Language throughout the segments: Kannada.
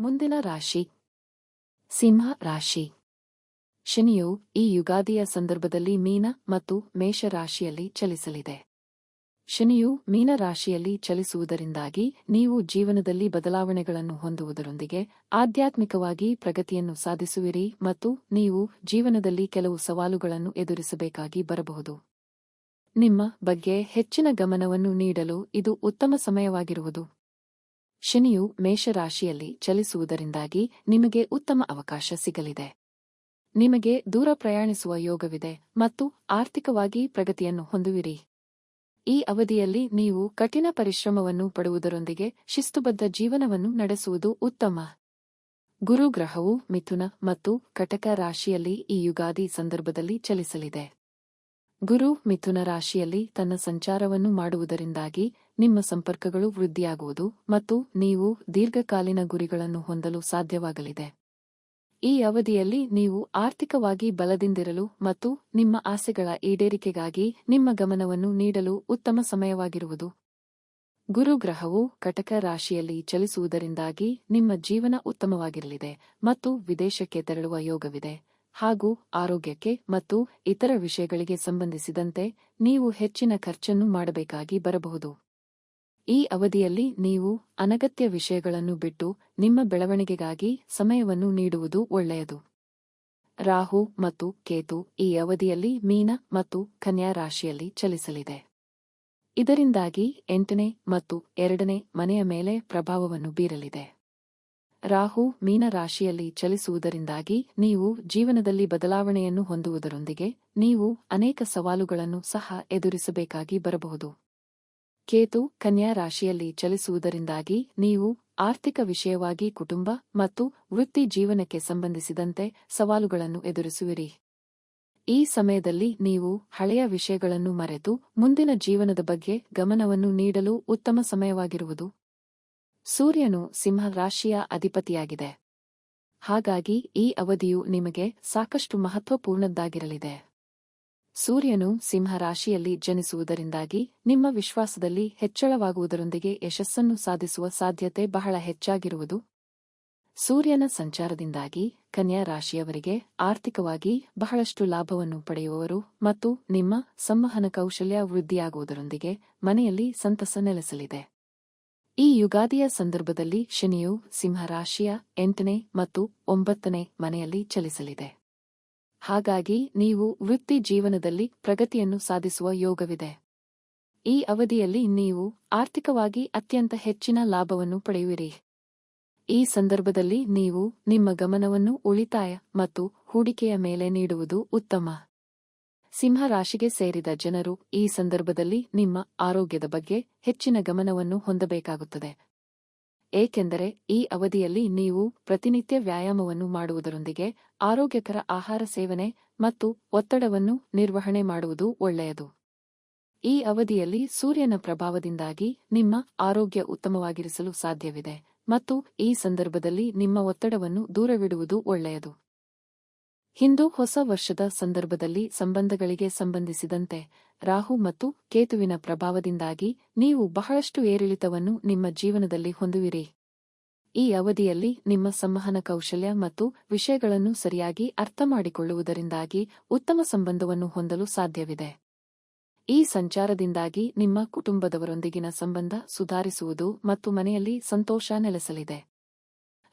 ಮುಂದಿನ ರಾಶಿ. ಸಿಂಹ ರಾಶಿ. ಶನಿಯು ಈ ಯುಗಾದಿಯ ಸಂದರ್ಭದಲ್ಲಿ ಮೀನ ಮತ್ತು ಮೇಷ ರಾಶಿಯಲ್ಲಿ ಚಲಿಸಲಿದೆ. ಶನಿಯು ಮೀನ ರಾಶಿಯಲ್ಲಿ ಚಲಿಸುವುದರಿಂದಾಗಿ ನೀವು ಜೀವನದಲ್ಲಿ ಬದಲಾವಣೆಗಳನ್ನು ಹೊಂದುವುದರೊಂದಿಗೆ ಆಧ್ಯಾತ್ಮಿಕವಾಗಿ ಪ್ರಗತಿಯನ್ನು ಸಾಧಿಸುವಿರಿ ಮತ್ತು ನೀವು ಜೀವನದಲ್ಲಿ ಕೆಲವು ಸವಾಲುಗಳನ್ನು ಎದುರಿಸಬೇಕಾಗಿ ಬರಬಹುದು. ನಿಮ್ಮ ಬಗ್ಗೆ ಹೆಚ್ಚಿನ ಗಮನವನ್ನು ನೀಡಲು ಇದು ಉತ್ತಮ ಸಮಯವಾಗಿರುವುದು. ಶನಿಯು ಮೇಷರಾಶಿಯಲ್ಲಿ ಚಲಿಸುವುದರಿಂದಾಗಿ ನಿಮಗೆ ಉತ್ತಮ ಅವಕಾಶ ಸಿಗಲಿದೆ. ನಿಮಗೆ ದೂರ ಪ್ರಯಾಣಿಸುವ ಯೋಗವಿದೆ ಮತ್ತು ಆರ್ಥಿಕವಾಗಿ ಪ್ರಗತಿಯನ್ನು ಹೊಂದುವಿರಿ. ಈ ಅವಧಿಯಲ್ಲಿ ನೀವು ಕಠಿಣ ಪರಿಶ್ರಮವನ್ನು ಪಡುವುದರೊಂದಿಗೆ ಶಿಸ್ತುಬದ್ಧ ಜೀವನವನ್ನು ನಡೆಸುವುದು ಉತ್ತಮ. ಗುರುಗ್ರಹವು ಮಿಥುನ ಮತ್ತು ಕಟಕ ರಾಶಿಯಲ್ಲಿ ಈ ಯುಗಾದಿ ಸಂದರ್ಭದಲ್ಲಿ ಚಲಿಸಲಿದೆ. ಗುರು ಮಿಥುನ ರಾಶಿಯಲ್ಲಿ ತನ್ನ ಸಂಚಾರವನ್ನು ಮಾಡುವುದರಿಂದಾಗಿ ನಿಮ್ಮ ಸಂಪರ್ಕಗಳು ವೃದ್ಧಿಯಾಗುವುದು ಮತ್ತು ನೀವು ದೀರ್ಘಕಾಲೀನ ಗುರಿಗಳನ್ನು ಹೊಂದಲು ಸಾಧ್ಯವಾಗಲಿದೆ. ಈ ಅವಧಿಯಲ್ಲಿ ನೀವು ಆರ್ಥಿಕವಾಗಿ ಬಲದಿಂದಿರಲು ಮತ್ತು ನಿಮ್ಮ ಆಸೆಗಳ ಈಡೇರಿಕೆಗಾಗಿ ನಿಮ್ಮ ಗಮನವನ್ನು ನೀಡಲು ಉತ್ತಮ ಸಮಯವಾಗಿರುವುದು. ಗುರುಗ್ರಹವು ಕಟಕ ರಾಶಿಯಲ್ಲಿ ಚಲಿಸುವುದರಿಂದಾಗಿ ನಿಮ್ಮ ಜೀವನ ಉತ್ತಮವಾಗಿರಲಿದೆ ಮತ್ತು ವಿದೇಶಕ್ಕೆ ತೆರಳುವ ಯೋಗವಿದೆ. ಹಾಗೂ ಆರೋಗ್ಯಕ್ಕೆ ಮತ್ತು ಇತರ ವಿಷಯಗಳಿಗೆ ಸಂಬಂಧಿಸಿದಂತೆ ನೀವು ಹೆಚ್ಚಿನ ಖರ್ಚನ್ನು ಮಾಡಬೇಕಾಗಿ ಬರಬಹುದು. ಈ ಅವಧಿಯಲ್ಲಿ ನೀವು ಅನಗತ್ಯ ವಿಷಯಗಳನ್ನು ಬಿಟ್ಟು ನಿಮ್ಮ ಬೆಳವಣಿಗೆಗಾಗಿ ಸಮಯವನ್ನು ನೀಡುವುದು ಒಳ್ಳೆಯದು. ರಾಹು ಮತ್ತು ಕೇತು ಈ ಅವಧಿಯಲ್ಲಿ ಮೀನ ಮತ್ತು ಕನ್ಯಾ ರಾಶಿಯಲ್ಲಿ ಚಲಿಸಲಿದೆ. ಇದರಿಂದಾಗಿ ಎಂಟನೇ ಮತ್ತು ಎರಡನೇ ಮನೆಯ ಮೇಲೆ ಪ್ರಭಾವವನ್ನು ಬೀರಲಿದೆ. ರಾಹು ಮೀನ ರಾಶಿಯಲ್ಲಿ ಚಲಿಸುವುದರಿಂದಾಗಿ ನೀವು ಜೀವನದಲ್ಲಿ ಬದಲಾವಣೆಯನ್ನು ಹೊಂದುವುದರೊಂದಿಗೆ ನೀವು ಅನೇಕ ಸವಾಲುಗಳನ್ನು ಸಹ ಎದುರಿಸಬೇಕಾಗಿ ಬರಬಹುದು. ಕೇತು ಕನ್ಯಾ ರಾಶಿಯಲ್ಲಿ ಚಲಿಸುವುದರಿಂದಾಗಿ ನೀವು ಆರ್ಥಿಕ ವಿಷಯವಾಗಿ ಕುಟುಂಬ ಮತ್ತು ವೃತ್ತಿ ಜೀವನಕ್ಕೆ ಸಂಬಂಧಿಸಿದಂತೆ ಸವಾಲುಗಳನ್ನು ಎದುರಿಸುವಿರಿ. ಈ ಸಮಯದಲ್ಲಿ ನೀವು ಹಳೆಯ ವಿಷಯಗಳನ್ನು ಮರೆತು ಮುಂದಿನ ಜೀವನದ ಬಗ್ಗೆ ಗಮನವನ್ನು ನೀಡಲು ಉತ್ತಮ ಸಮಯವಾಗಿರುವುದು. ಸೂರ್ಯನು ಸಿಂಹ ರಾಶಿಯ ಅಧಿಪತಿಯಾಗಿದೆ. ಹಾಗಾಗಿ ಈ ಅವಧಿಯು ನಿಮಗೆ ಸಾಕಷ್ಟು ಮಹತ್ವಪೂರ್ಣದ್ದಾಗಿರಲಿದೆ. ಸೂರ್ಯನು ಸಿಂಹರಾಶಿಯಲ್ಲಿ ಜನಿಸುವುದರಿಂದಾಗಿ ನಿಮ್ಮ ವಿಶ್ವಾಸದಲ್ಲಿ ಹೆಚ್ಚಳವಾಗುವುದರೊಂದಿಗೆ ಯಶಸ್ಸನ್ನು ಸಾಧಿಸುವ ಸಾಧ್ಯತೆ ಬಹಳ ಹೆಚ್ಚಾಗಿರುವುದು. ಸೂರ್ಯನ ಸಂಚಾರದಿಂದಾಗಿ ಕನ್ಯಾ ರಾಶಿಯವರಿಗೆ ಆರ್ಥಿಕವಾಗಿ ಬಹಳಷ್ಟು ಲಾಭವನ್ನು ಪಡೆಯುವವರು ಮತ್ತು ನಿಮ್ಮ ಸಂವಹನ ಕೌಶಲ್ಯ ವೃದ್ಧಿಯಾಗುವುದರೊಂದಿಗೆ ಮನೆಯಲ್ಲಿ ಸಂತಸ ನೆಲೆಸಲಿದೆ. ಈ ಯುಗಾದಿಯ ಸಂದರ್ಭದಲ್ಲಿ ಶನಿಯು ಸಿಂಹರಾಶಿಯ ಎಂಟನೇ ಮತ್ತು ಒಂಬತ್ತನೇ ಮನೆಯಲ್ಲಿ ಚಲಿಸಲಿದೆ. ಹಾಗಾಗಿ ನೀವು ವೃತ್ತಿ ಜೀವನದಲ್ಲಿ ಪ್ರಗತಿಯನ್ನು ಸಾಧಿಸುವ ಯೋಗವಿದೆ. ಈ ಅವಧಿಯಲ್ಲಿ ನೀವು ಆರ್ಥಿಕವಾಗಿ ಅತ್ಯಂತ ಹೆಚ್ಚಿನ ಲಾಭವನ್ನು ಪಡೆಯುವಿರಿ. ಈ ಸಂದರ್ಭದಲ್ಲಿ ನೀವು ನಿಮ್ಮ ಗಮನವನ್ನು ಉಳಿತಾಯ ಮತ್ತು ಹೂಡಿಕೆಯ ಮೇಲೆ ನೀಡುವುದು ಉತ್ತಮ. ಸಿಂಹ ರಾಶಿಗೆ ಸೇರಿದ ಜನರು ಈ ಸಂದರ್ಭದಲ್ಲಿ ನಿಮ್ಮ ಆರೋಗ್ಯದ ಬಗ್ಗೆ ಹೆಚ್ಚಿನ ಗಮನವನ್ನು ಹೊಂದಬೇಕಾಗುತ್ತದೆ. ಏಕೆಂದರೆ ಈ ಅವಧಿಯಲ್ಲಿ ನೀವು ಪ್ರತಿನಿತ್ಯ ವ್ಯಾಯಾಮವನ್ನು ಮಾಡುವುದರೊಂದಿಗೆ ಆರೋಗ್ಯಕರ ಆಹಾರ ಸೇವನೆ ಮತ್ತು ಒತ್ತಡವನ್ನು ನಿರ್ವಹಣೆ ಮಾಡುವುದು ಒಳ್ಳೆಯದು. ಈ ಅವಧಿಯಲ್ಲಿ ಸೂರ್ಯನ ಪ್ರಭಾವದಿಂದಾಗಿ ನಿಮ್ಮ ಆರೋಗ್ಯ ಉತ್ತಮವಾಗಿರಿಸಲು ಸಾಧ್ಯವಿದೆ ಮತ್ತು ಈ ಸಂದರ್ಭದಲ್ಲಿ ನಿಮ್ಮ ಒತ್ತಡವನ್ನು ದೂರವಿಡುವುದು ಒಳ್ಳೆಯದು. ಹಿಂದೂ ಹೊಸ ವರ್ಷದ ಸಂದರ್ಭದಲ್ಲಿ ಸಂಬಂಧಗಳಿಗೆ ಸಂಬಂಧಿಸಿದಂತೆ ರಾಹು ಮತ್ತು ಕೇತುವಿನ ಪ್ರಭಾವದಿಂದಾಗಿ ನೀವು ಬಹಳಷ್ಟು ಏರಿಳಿತವನ್ನು ನಿಮ್ಮ ಜೀವನದಲ್ಲಿ ಹೊಂದುವಿರಿ. ಈ ಅವಧಿಯಲ್ಲಿ ನಿಮ್ಮ ಸಂವಹನ ಕೌಶಲ್ಯ ಮತ್ತು ವಿಷಯಗಳನ್ನು ಸರಿಯಾಗಿ ಅರ್ಥಮಾಡಿಕೊಳ್ಳುವುದರಿಂದಾಗಿ ಉತ್ತಮ ಸಂಬಂಧವನ್ನು ಹೊಂದಲು ಸಾಧ್ಯವಿದೆ. ಈ ಸಂಚಾರದಿಂದಾಗಿ ನಿಮ್ಮ ಕುಟುಂಬದವರೊಂದಿಗಿನ ಸಂಬಂಧ ಸುಧಾರಿಸುವುದು ಮತ್ತು ಮನೆಯಲ್ಲಿ ಸಂತೋಷ ನೆಲೆಸಲಿದೆ.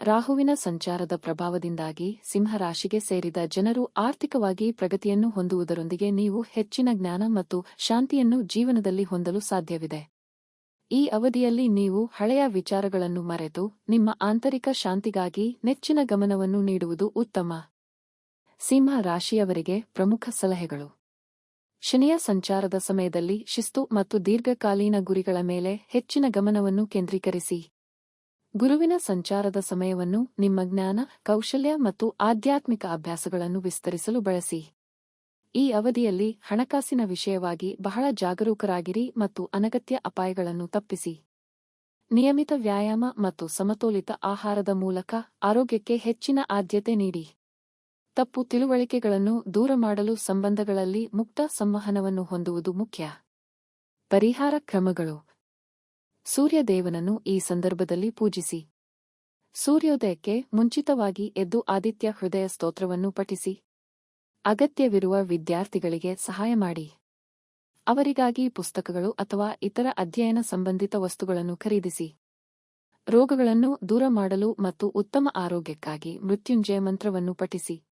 ರಾಹುವಿನ ಸಂಚಾರದ ಪ್ರಭಾವದಿಂದಾಗಿ ಸಿಂಹರಾಶಿಗೆ ಸೇರಿದ ಜನರು ಆರ್ಥಿಕವಾಗಿ ಪ್ರಗತಿಯನ್ನು ಹೊಂದುವುದರೊಂದಿಗೆ ನೀವು ಹೆಚ್ಚಿನ ಜ್ಞಾನ ಮತ್ತು ಶಾಂತಿಯನ್ನು ಜೀವನದಲ್ಲಿ ಹೊಂದಲು ಸಾಧ್ಯವಿದೆ. ಈ ಅವಧಿಯಲ್ಲಿ ನೀವು ಹಳೆಯ ವಿಚಾರಗಳನ್ನು ಮರೆತು ನಿಮ್ಮ ಆಂತರಿಕ ಶಾಂತಿಗಾಗಿ ನೆಚ್ಚಿನ ಗಮನವನ್ನು ನೀಡುವುದು ಉತ್ತಮ. ಸಿಂಹ ರಾಶಿಯವರಿಗೆ ಪ್ರಮುಖ ಸಲಹೆಗಳು. ಶನಿಯ ಸಂಚಾರದ ಸಮಯದಲ್ಲಿ ಶಿಸ್ತು ಮತ್ತು ದೀರ್ಘಕಾಲೀನ ಗುರಿಗಳ ಮೇಲೆ ಹೆಚ್ಚಿನ ಗಮನವನ್ನು ಕೇಂದ್ರೀಕರಿಸಿ. ಗುರುವಿನ ಸಂಚಾರದ ಸಮಯವನ್ನು ನಿಮ್ಮ ಜ್ಞಾನ, ಕೌಶಲ್ಯ ಮತ್ತು ಆಧ್ಯಾತ್ಮಿಕ ಅಭ್ಯಾಸಗಳನ್ನು ವಿಸ್ತರಿಸಲು ಬಳಸಿ. ಈ ಅವಧಿಯಲ್ಲಿ ಹಣಕಾಸಿನ ವಿಷಯವಾಗಿ ಬಹಳ ಜಾಗರೂಕರಾಗಿರಿ ಮತ್ತು ಅನಗತ್ಯ ಅಪಾಯಗಳನ್ನು ತಪ್ಪಿಸಿ. ನಿಯಮಿತ ವ್ಯಾಯಾಮ ಮತ್ತು ಸಮತೋಲಿತ ಆಹಾರದ ಮೂಲಕ ಆರೋಗ್ಯಕ್ಕೆ ಹೆಚ್ಚಿನ ಆದ್ಯತೆ ನೀಡಿ. ತಪ್ಪು ತಿಳುವಳಿಕೆಗಳನ್ನು ದೂರ ಮಾಡಲು ಸಂಬಂಧಗಳಲ್ಲಿ ಮುಕ್ತ ಸಂವಹನವನ್ನು ಹೊಂದುವುದು ಮುಖ್ಯ. ಪರಿಹಾರ ಕ್ರಮಗಳು. ಸೂರ್ಯದೇವನನ್ನು ಈ ಸಂದರ್ಭದಲ್ಲಿ ಪೂಜಿಸಿ. ಸೂರ್ಯೋದಯಕ್ಕೆ ಮುಂಚಿತವಾಗಿ ಎದ್ದು ಆದಿತ್ಯ ಹೃದಯ ಸ್ತೋತ್ರವನ್ನು ಪಠಿಸಿ. ಅಗತ್ಯವಿರುವ ವಿದ್ಯಾರ್ಥಿಗಳಿಗೆ ಸಹಾಯ ಮಾಡಿ. ಅವರಿಗಾಗಿ ಪುಸ್ತಕಗಳು ಅಥವಾ ಇತರ ಅಧ್ಯಯನ ಸಂಬಂಧಿತ ವಸ್ತುಗಳನ್ನು ಖರೀದಿಸಿ. ರೋಗಗಳನ್ನು ದೂರ ಮಾಡಲು ಮತ್ತು ಉತ್ತಮ ಆರೋಗ್ಯಕ್ಕಾಗಿ ಮೃತ್ಯುಂಜಯ ಮಂತ್ರವನ್ನು ಪಠಿಸಿ.